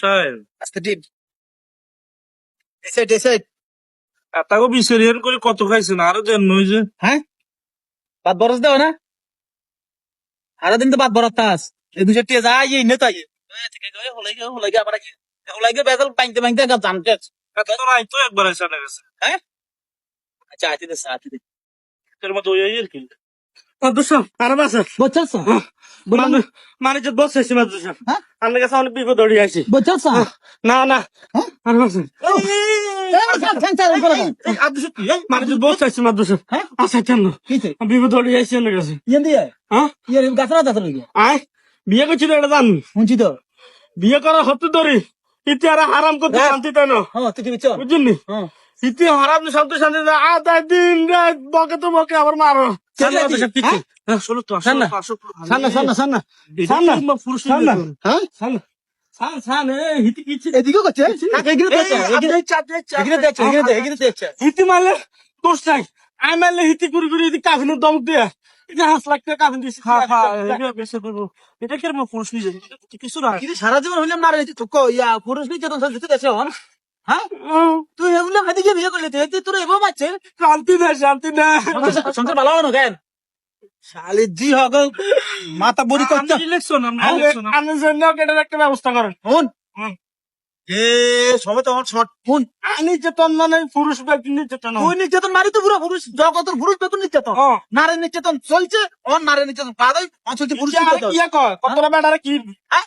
সাহেব। আস্তে টিপ asset asset এটাকে বিসেরিয়ান করে কত খাইছেন? আরও দেন নই যে। হ্যাঁ? বাদ বরস দাও না? সারা দিন তো বাদ বরাত তাস। এই দুশো টিয়া যায় এই নেতা ইয়ে ঠিক আছে হলাই গে হলাই গে আবার কি? হলাই গে বেজাল পাইতে পাইতে গাব জানতে এত তো নাই তো একবার এসে না গেছে আচ্ছা আইতে দে সাথে দে। এর মধ্যে ওই আর কি? আর বাসা মানে যে বস হ্যাঁ? কাছে অনেক বিপদ দড়ি না না। হ্যাঁ? আর বাসা হ্যাঁ? হ্যাঁ বিয়ে করছিল এটা জান। শুনছি তো। বিয়ে করা হতে ধরি ইতি আর হারাম করতে হ্যাঁ। শান্তি তাই না? হ্যাঁ বুঝলি? হ্যাঁ ইতি হারাম শান্তি শান্তি আদা দিন রাত বকে তো বকে আবার মারো। হ্যাঁ শোনো তো সান না। সান্না সান্না সান্না সান্না পুরুষ সান্না হ্যাঁ? সান্না সান সান এ হিতি কিছি এদিকে করছে? এগিয়ে দেখছে এগিয়ে এগিয়ে দেখছে এগিয়ে দেখছে এগিয়ে দেখছে হিতি মারলে তোর চাই আই মারলে হিতি কুড়ি কুড়ি ইতি কাফিনের দম দিয়ে। সারা জীবন হইলাম না তো ইয়া পুরুষ নির্যাতন চলতে দেশে হন। হ্যাঁ? তুই এগুলো খাদিকে বিয়ে করলে তুই তোর এবার বাচ্চে শান্তি না শান্তি না সংসার ভালো হনো কেন? শালি জি হগ মাথা বড়ি করতে ইলেকশন আমরা আমি ইলেকশন আমি জন্য একটা ব্যবস্থা করেন। শুন। এ সবে তো আমার শর্ট ফোন নির্যাতন মানে পুরুষ ব্যক্তি নির্যাতন। তুই নির্যাতন মারি তো পুরো পুরুষ। জগত পুরুষ বেতন নির্যাতন। হ্যাঁ নারী নির্যাতন চলছে অন নারী নির্যাতন বাদাই অঞ্চলটি পুরুষ নির্যাতন। ইয়া কয় তোরা বেটারে কি? হ্যাঁ?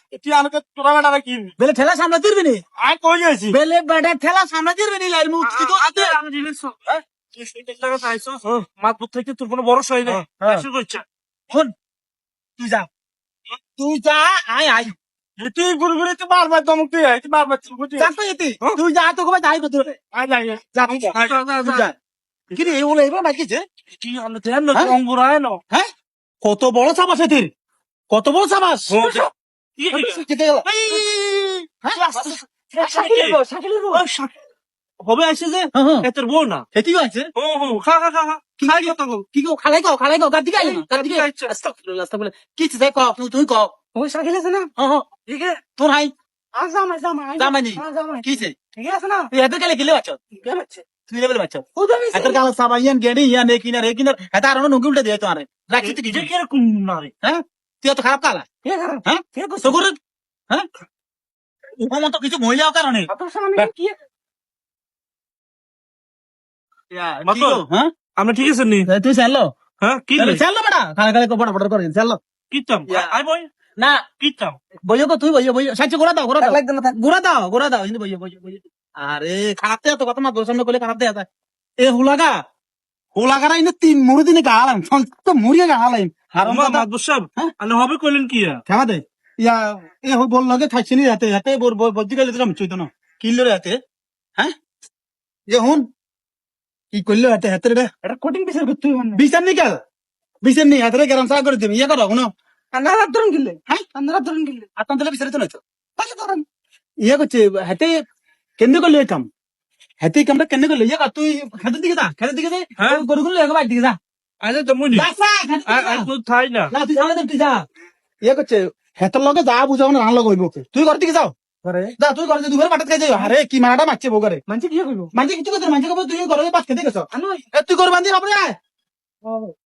তোরা বেটারে কি? বেলে ঠেলা সামনে দিবি নি? আই কই বেলে বেটা ঠেলা সামনে দিবি নি লাইন মুক্তি তো আছে আমি ইলেকশন টাকা চাইছো মাতবুত থেকে তোর কোনো বড় সই নেই। হ্যাঁ। শুরু করছে শুন তুই যা। তুই যা আয় আয়। তুই ঘুরে ঘুরে তুই বারবার দমক তুই আই তুই বারবার তুই বুঝি যাস তো এতি তুই যা তো কবে যাই করতে কি আমরা জান না হ্যাঁ? অঙ্গুর আয় না হ্যাঁ কত বড় সাবাস এতির কত বড় সাবাস হবে আসে যে এতের বউ না এতিও আছে ও হো খা খা খা কি খালাই কও খালাই কও গাদি গাইলি গাদি গাই আচ্ছা। আস্তাগফিরুল্লাহ আস্তাগফিরুল্লাহ কি চাই কও তুই কও ওই সাইকেল আছে না ঠিক আছে তোর হাই কি কে হ্যাঁ খারাপ কালা হ্যাঁ কে হ্যাঁ উপমত কিছু মহিলাও কারণে কি কি হ্যাঁ আমরা ঠিক আছে নি তুই চাইলো হ্যাঁ কি চাইলো বেটা খালা খালা বড় বড় করে চাইলো কিতাম। আই বই না কিতাম বইও কো তুই বইও বইও। গোড়া দাও গোড়া দাও। গোড়া দাও গোড়া দাও। কিন্তু বইও বইও বইও। আরে খারাপ দেয়া তো কত মা তোর সামনে কইলে খারাপ দেয়া এ হুলাগা হুলাগারা ইনে তিন মুড়ি দিনে গালাম সন্ত মুড়িয়ে গালাম হারাম মাদবুর সাহেব হ্যাঁ? হবে কইলেন কি? খেমা দে। ইয়া এ বল লগে খাইছি নি রাতে রাতে বর বদ্দি গেলে দিলাম চইতো না কিনলো রাতে? হ্যাঁ? এ হুন কি করল রাতে হাতে রে? এটা কোটিং বিচার করতে বিচার নিকাল। বিচার নি হাতে গরম চা করে দিবি ইয়া করো কোনো আন্ধার ধরুন গিলে। হ্যাঁ আন্ধার ধরুন গিলে। আতন দিলে বিচারে তো নইতো তাহলে করেন ইয়া করছে হাতে কেন্দ্র করলে কাম। হাতে কামটা কেন্দ্র করলে। ইয়া তুই খেতের দিকে যা খেতের দিকে যা। হ্যাঁ? গরু গুলো একবার দিকে যা। আরে তো মুনি। দিকে থাই না। না তুই সামনে তুই যা। ইয়ে করছে হেতার লগে যা বুঝাও না লগে হইব তুই ঘর থেকে যাও। যা তুই ঘরে পাঠাত খাই যাই আরে কি মারাটা মারছে বউ করে মানছে কি কইবো মানছে কিছু কথা মানছে কব তুই ঘরে পাঠ খেতে গেছ। তুই ঘর বান্ধি আপনি আয়।